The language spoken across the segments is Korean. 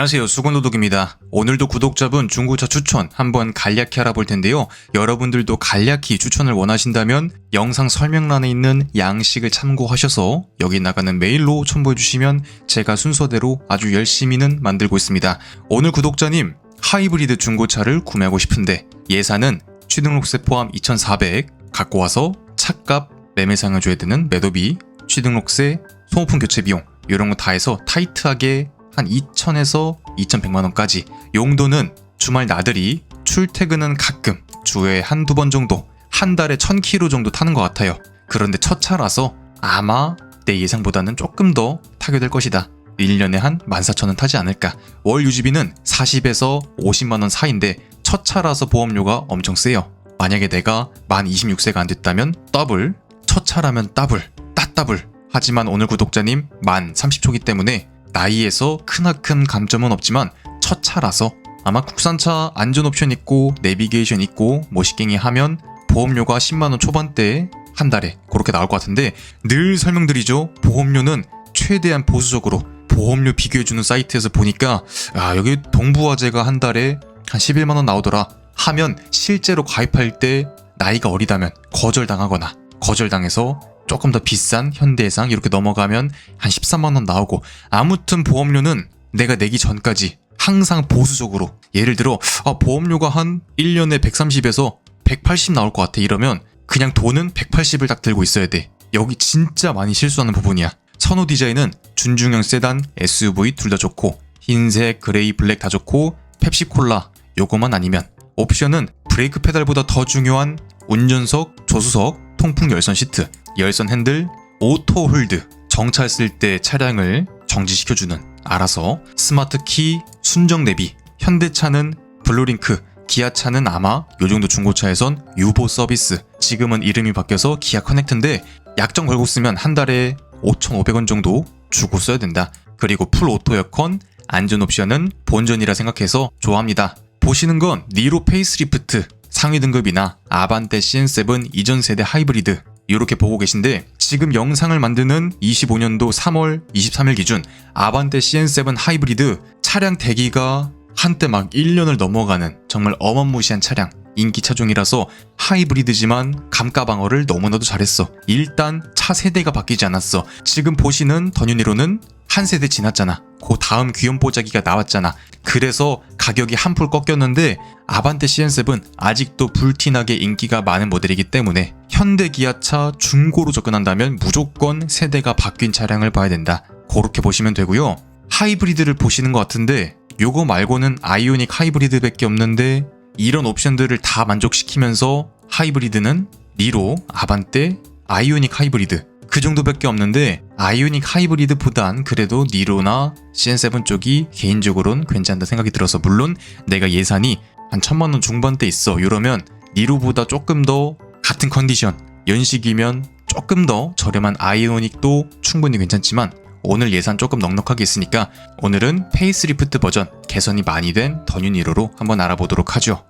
안녕하세요. 수건도독입니다. 오늘도 구독자분 중고차 추천 한번 간략히 알아볼 텐데요. 여러분들도 간략히 추천을 원하신다면 영상 설명란에 있는 양식을 참고하셔서 여기 나가는 메일로 첨부해 주시면 제가 순서대로 아주 열심히는 만들고 있습니다. 오늘 구독자님 하이브리드 중고차를 구매하고 싶은데 예산은 취등록세 포함 2,400 갖고 와서 차값 매매상을 줘야 되는 매도비 취등록세 소모품 교체 비용 이런 거 다 해서 타이트하게 한 2,000에서 2,100만 원까지 용도는 주말 나들이 출퇴근은 가끔 주에 한두 번 정도 한 달에 1,000km 정도 타는 것 같아요. 그런데 첫 차라서 아마 내 예상보다는 조금 더 타게 될 것이다. 1년에 한 14,000원 타지 않을까. 월 유지비는 40에서 50만 원 사이인데 첫 차라서 보험료가 엄청 세요. 만약에 내가 만 26세가 안 됐다면 더블, 첫 차라면 더블, 따더블. 하지만 오늘 구독자님 만 30초기 때문에 나이에서 크나큰 감점은 없지만 첫 차라서 아마 국산차 안전 옵션 있고 내비게이션 있고 모시갱이 하면 보험료가 10만원 초반대에 한 달에 그렇게 나올 것 같은데 늘 설명드리죠. 보험료는 최대한 보수적으로 보험료 비교해주는 사이트에서 보니까 아 여기 동부화재가 한 달에 한 11만원 나오더라 하면 실제로 가입할 때 나이가 어리다면 거절당하거나 거절당해서 조금 더 비싼 현대해상 이렇게 넘어가면 한 13만 원 나오고 아무튼 보험료는 내가 내기 전까지 항상 보수적으로 예를 들어 아, 보험료가 한 1년에 130에서 180 나올 것 같아 이러면 그냥 돈은 180을 딱 들고 있어야 돼. 여기 진짜 많이 실수하는 부분이야. 선호 디자인은 준중형 세단, SUV 둘 다 좋고 흰색, 그레이, 블랙 다 좋고 펩시콜라 요거만 아니면. 옵션은 브레이크 페달보다 더 중요한 운전석, 조수석, 통풍 열선 시트, 열선 핸들, 오토 홀드, 정차했을 때 차량을 정지시켜주는 알아서 스마트 키, 순정 내비, 현대차는 블루링크, 기아차는 아마 요 정도 중고차에선 유보 서비스, 지금은 이름이 바뀌어서 기아 커넥트인데 약정 걸고 쓰면 한 달에 5,500원 정도 주고 써야 된다. 그리고 풀 오토 에어컨, 안전 옵션은 본전이라 생각해서 좋아합니다. 보시는 건 니로 페이스리프트 상위 등급이나 아반떼 CN7 이전 세대 하이브리드 이렇게 보고 계신데 지금 영상을 만드는 25년도 3월 23일 기준 아반떼 CN7 하이브리드 차량 대기가 한때 막 1년을 넘어가는 정말 어마무시한 차량 인기 차종이라서 하이브리드지만 감가방어를 너무나도 잘했어. 일단 차 세대가 바뀌지 않았어. 지금 보시는 더뉴니로는 한 세대 지났잖아. 그 다음 귀염뽀짝이가 나왔잖아. 그래서 가격이 한풀 꺾였는데 아반떼 CN7 아직도 불티나게 인기가 많은 모델이기 때문에 현대 기아차 중고로 접근한다면 무조건 세대가 바뀐 차량을 봐야 된다. 그렇게 보시면 되고요. 하이브리드를 보시는 것 같은데 요거 말고는 아이오닉 하이브리드밖에 없는데 이런 옵션들을 다 만족시키면서 하이브리드는 니로, 아반떼, 아이오닉 하이브리드. 그 정도밖에 없는데 아이오닉 하이브리드보단 그래도 니로나 CN7 쪽이 개인적으로는 괜찮다 생각이 들어서 물론 내가 예산이 한 천만 원 중반대 있어. 이러면 니로보다 조금 더 같은 컨디션 연식이면 조금 더 저렴한 아이오닉도 충분히 괜찮지만 오늘 예산 조금 넉넉하게 있으니까 오늘은 페이스리프트 버전 개선이 많이 된 더뉴니로로 한번 알아보도록 하죠.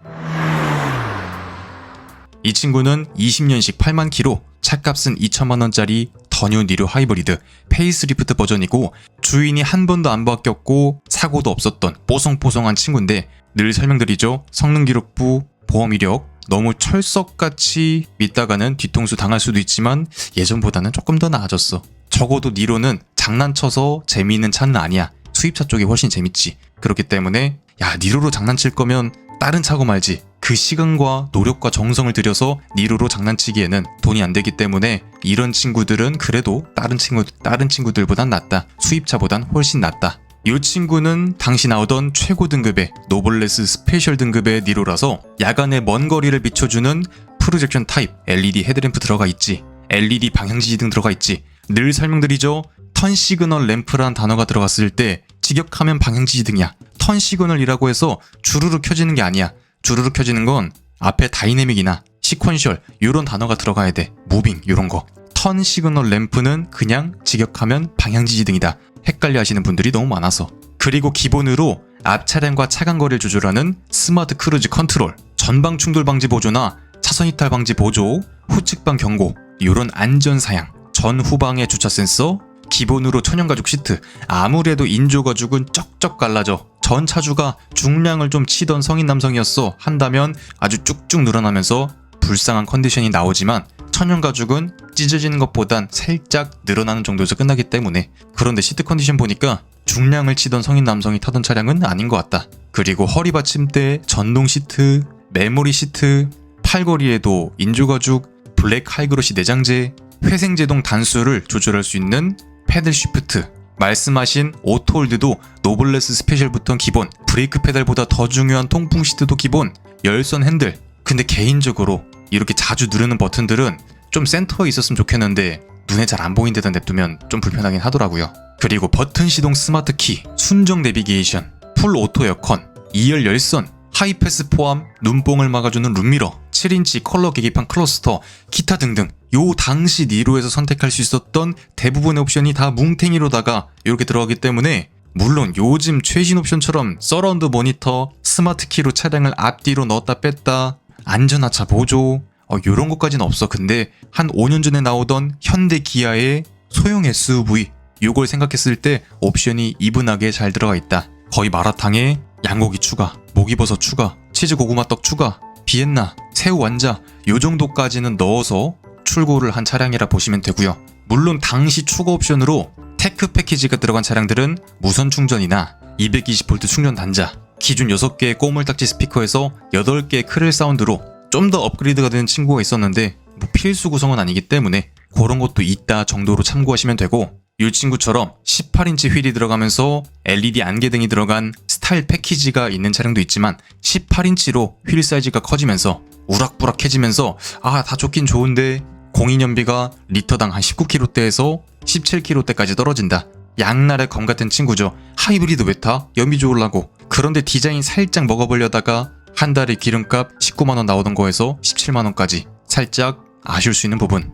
이 친구는 20년식 8만 키로 차값은 2천만 원짜리 더뉴 니로 하이브리드 페이스리프트 버전이고 주인이 한 번도 안 바뀌었고 사고도 없었던 뽀송뽀송한 친구인데 늘 설명드리죠. 성능 기록부, 보험 이력 너무 철석같이 믿다가는 뒤통수 당할 수도 있지만 예전보다는 조금 더 나아졌어. 적어도 니로는 장난쳐서 재미있는 차는 아니야. 수입차 쪽이 훨씬 재밌지. 그렇기 때문에 야 니로로 장난칠 거면 다른 차고 말지. 그 시간과 노력과 정성을 들여서 니로로 장난치기에는 돈이 안 되기 때문에 이런 친구들은 그래도 다른 친구 다른 친구들보단 낫다. 수입차보단 훨씬 낫다. 이 친구는 당시 나오던 최고 등급의 노블레스 스페셜 등급의 니로라서 야간에 먼 거리를 비춰주는 프로젝션 타입 LED 헤드램프 들어가 있지. LED 방향지시 등 들어가 있지. 늘 설명드리죠. 턴 시그널 램프란 단어가 들어갔을 때 직역하면 방향지시 등이야. 턴 시그널이라고 해서 주르륵 켜지는 게 아니야. 주르륵 켜지는 건 앞에 다이내믹이나 시퀀셜 이런 단어가 들어가야 돼. 무빙 이런 거. 턴 시그널 램프는 그냥 직역하면 방향지시 등이다. 헷갈려 하시는 분들이 너무 많아서. 그리고 기본으로 앞 차량과 차간 거리를 조절하는 스마트 크루즈 컨트롤, 전방 충돌 방지 보조나 차선 이탈 방지 보조, 후측방 경고, 이런 안전 사양, 전 후방의 주차 센서, 기본으로 천연 가죽 시트. 아무래도 인조 가죽은 쩍쩍 갈라져 전 차주가 중량을 좀 치던 성인 남성이었어 한다면 아주 쭉쭉 늘어나면서 불쌍한 컨디션이 나오지만 천연 가죽은 찢어지는 것보단 살짝 늘어나는 정도에서 끝나기 때문에 그런데 시트 컨디션 보니까 중량을 치던 성인 남성이 타던 차량은 아닌 것 같다. 그리고 허리 받침대, 전동 시트, 메모리 시트, 팔걸이에도 인조가죽, 블랙 하이그로시 내장재, 회생제동 단수를 조절할 수 있는 패들 쉬프트, 말씀하신 오토홀드도 노블레스 스페셜부터 기본, 브레이크 페달보다 더 중요한 통풍 시트도 기본, 열선 핸들. 근데 개인적으로 이렇게 자주 누르는 버튼들은 좀 센터에 있었으면 좋겠는데 눈에 잘 안 보인 데다 냅두면 좀 불편하긴 하더라고요. 그리고 버튼 시동 스마트 키, 순정 내비게이션, 풀 오토 에어컨, 2열 열선, 하이패스 포함 눈뽕을 막아주는 룸미러, 7인치 컬러 계기판 클러스터, 기타 등등 요 당시 니로에서 선택할 수 있었던 대부분의 옵션이 다 뭉탱이로다가 이렇게 들어가기 때문에 물론 요즘 최신 옵션처럼 서라운드 모니터, 스마트 키로 차량을 앞뒤로 넣었다 뺐다, 안전하차 보조, 어, 요런 것까지는 없어. 근데 한 5년 전에 나오던 현대 기아의 소형 SUV 요걸 생각했을 때 옵션이 이분하게 잘 들어가 있다. 거의 마라탕에 양고기 추가, 목이버섯 추가, 치즈 고구마 떡 추가, 비엔나, 새우 완자 요 정도까지는 넣어서 출고를 한 차량이라 보시면 되고요. 물론 당시 추가 옵션으로 테크 패키지가 들어간 차량들은 무선 충전이나 220V 충전 단자, 기존 6개의 꼬물딱지 스피커에서 8개의 크릴 사운드로 좀 더 업그레이드가 되는 친구가 있었는데 뭐 필수 구성은 아니기 때문에 그런 것도 있다 정도로 참고하시면 되고 이 친구처럼 18인치 휠이 들어가면서 LED 안개등이 들어간 스타일 패키지가 있는 차량도 있지만 18인치로 휠 사이즈가 커지면서 우락부락해지면서 아 다 좋긴 좋은데 공인연비가 리터당 한 19km대에서 17km대까지 떨어진다. 양날의 검 같은 친구죠. 하이브리드 왜 타? 연비 좋으려고. 그런데 디자인 살짝 먹어보려다가 한 달에 기름값 19만원 나오던 거에서 17만원까지 살짝 아쉬울 수 있는 부분.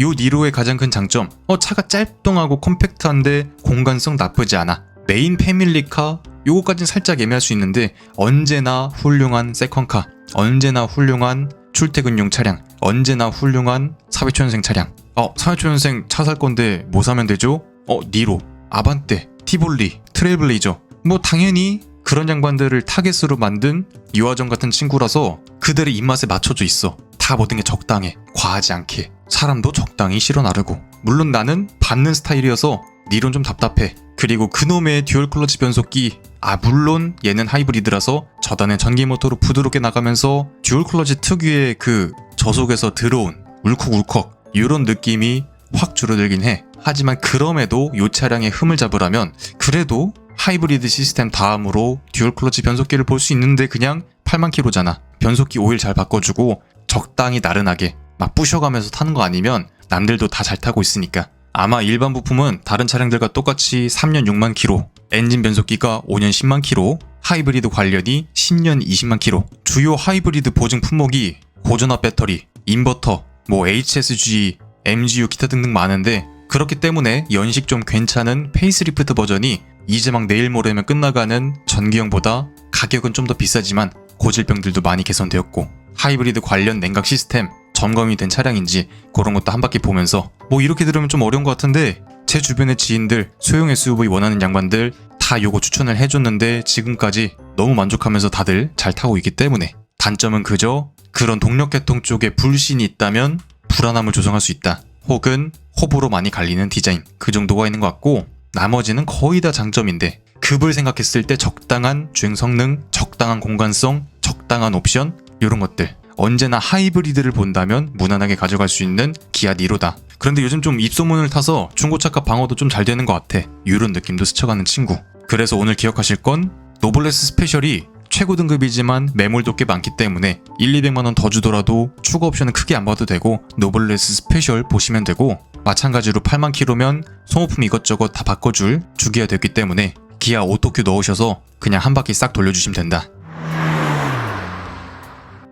요 니로의 가장 큰 장점, 어 차가 짧동하고 컴팩트한데 공간성 나쁘지 않아. 메인 패밀리카 요거까진 살짝 애매할 수 있는데 언제나 훌륭한 세컨카, 언제나 훌륭한 출퇴근용 차량, 언제나 훌륭한 사회초년생 차량. 어 사회초년생 차 살 건데 뭐 사면 되죠? 어 니로, 아반떼, 티볼리, 트레블레이저. 뭐 당연히 그런 양반들을 타겟으로 만든 유아정 같은 친구라서 그들의 입맛에 맞춰져 있어. 다 모든 게 적당해. 과하지 않게. 사람도 적당히 실어 나르고. 물론 나는 받는 스타일이어서 니론 좀 답답해. 그리고 그놈의 듀얼 클러치 변속기. 아, 물론 얘는 하이브리드라서 저단의 전기 모터로 부드럽게 나가면서 듀얼 클러치 특유의 그 저속에서 들어온 울컥울컥 이런 느낌이 확 줄어들긴 해. 하지만 그럼에도 이 차량의 흠을 잡으라면 그래도 하이브리드 시스템 다음으로 듀얼 클러치 변속기를 볼 수 있는데 그냥 8만 킬로잖아. 변속기 오일 잘 바꿔주고 적당히 나른하게 막 부셔가면서 타는 거 아니면 남들도 다 잘 타고 있으니까. 아마 일반 부품은 다른 차량들과 똑같이 3년 6만 킬로, 엔진 변속기가 5년 10만 킬로, 하이브리드 관련이 10년 20만 킬로. 주요 하이브리드 보증 품목이 고전압 배터리, 인버터, 뭐 HSG, MGU 기타 등등 많은데 그렇기 때문에 연식 좀 괜찮은 페이스리프트 버전이 이제 막 내일 모레면 끝나가는 전기형보다 가격은 좀 더 비싸지만 고질병들도 많이 개선되었고 하이브리드 관련 냉각 시스템 점검이 된 차량인지 그런 것도 한 바퀴 보면서 뭐 이렇게 들으면 좀 어려운 것 같은데 제 주변의 지인들 소형 SUV 원하는 양반들 다 요거 추천을 해줬는데 지금까지 너무 만족하면서 다들 잘 타고 있기 때문에 단점은 그저 그런 동력 계통 쪽에 불신이 있다면 불안함을 조성할 수 있다. 혹은 호불호 많이 갈리는 디자인 그 정도가 있는 것 같고 나머지는 거의 다 장점인데 급을 생각했을 때 적당한 주행 성능, 적당한 공간성, 적당한 옵션 이런 것들 언제나 하이브리드를 본다면 무난하게 가져갈 수 있는 기아 니로다. 그런데 요즘 좀 입소문을 타서 중고차값 방어도 좀 잘 되는 것 같아. 이런 느낌도 스쳐가는 친구. 그래서 오늘 기억하실 건 노블레스 스페셜이 최고 등급이지만 매물도 꽤 많기 때문에 1, 200만 원 더 주더라도 추가 옵션은 크게 안 봐도 되고 노블레스 스페셜 보시면 되고 마찬가지로 8만 킬로면 소모품 이것저것 다 바꿔줄 주기가 됐기 때문에 기아 오토큐 넣으셔서 그냥 한 바퀴 싹 돌려주시면 된다.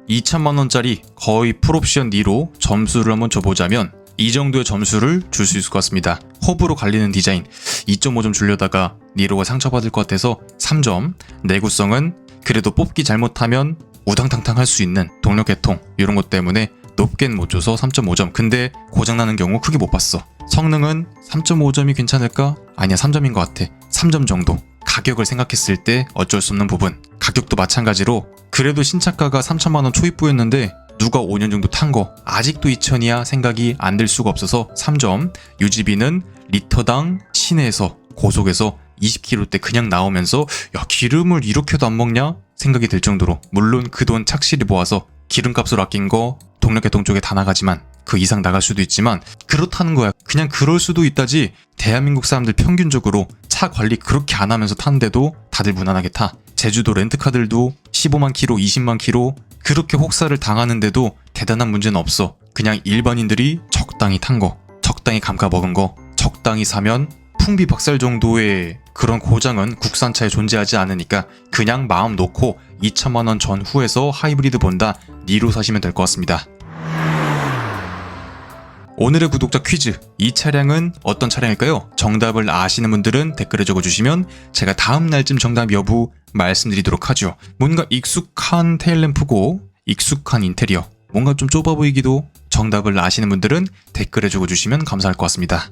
2천만 원짜리 거의 풀옵션 니로 점수를 한번 줘보자면 이 정도의 점수를 줄 수 있을 것 같습니다. 호불호 갈리는 디자인 2.5점 주려다가 니로가 상처받을 것 같아서 3점 내구성은 그래도 뽑기 잘못하면 우당탕탕 할 수 있는 동력 개통 이런 것 때문에 높게는 못 줘서 3.5점. 근데 고장나는 경우 크게 못 봤어. 성능은 3.5점이 괜찮을까? 아니야, 3점인 것 같아. 3점 정도. 가격을 생각했을 때 어쩔 수 없는 부분. 가격도 마찬가지로 그래도 신차가가 3천만 원 초입부였는데 누가 5년 정도 탄 거 아직도 2천이야 생각이 안 들 수가 없어서 3점. 유지비는 리터당 시내에서 고속에서 20km대 그냥 나오면서 야 기름을 이렇게도 안 먹냐 생각이 들 정도로 물론 그 돈 착실히 모아서 기름값을 아낀 거 동력계통 쪽에 다 나가지만 그 이상 나갈 수도 있지만 그렇다는 거야 그냥 그럴 수도 있다지 대한민국 사람들 평균적으로 차 관리 그렇게 안 하면서 타는데도 다들 무난하게 타 제주도 렌트카들도 15만 킬로 20만 킬로 그렇게 혹사를 당하는데도 대단한 문제는 없어 그냥 일반인들이 적당히 탄 거 적당히 감가 먹은 거 적당히 사면 풍비 박살 정도의 그런 고장은 국산차에 존재하지 않으니까 그냥 마음 놓고 2천만 원 전후에서 하이브리드 본다 니로 사시면 될 것 같습니다. 오늘의 구독자 퀴즈. 이 차량은 어떤 차량일까요? 정답을 아시는 분들은 댓글에 적어주시면 제가 다음 날쯤 정답 여부 말씀드리도록 하죠. 뭔가 익숙한 테일램프고 익숙한 인테리어. 뭔가 좀 좁아 보이기도 정답을 아시는 분들은 댓글에 적어주시면 감사할 것 같습니다.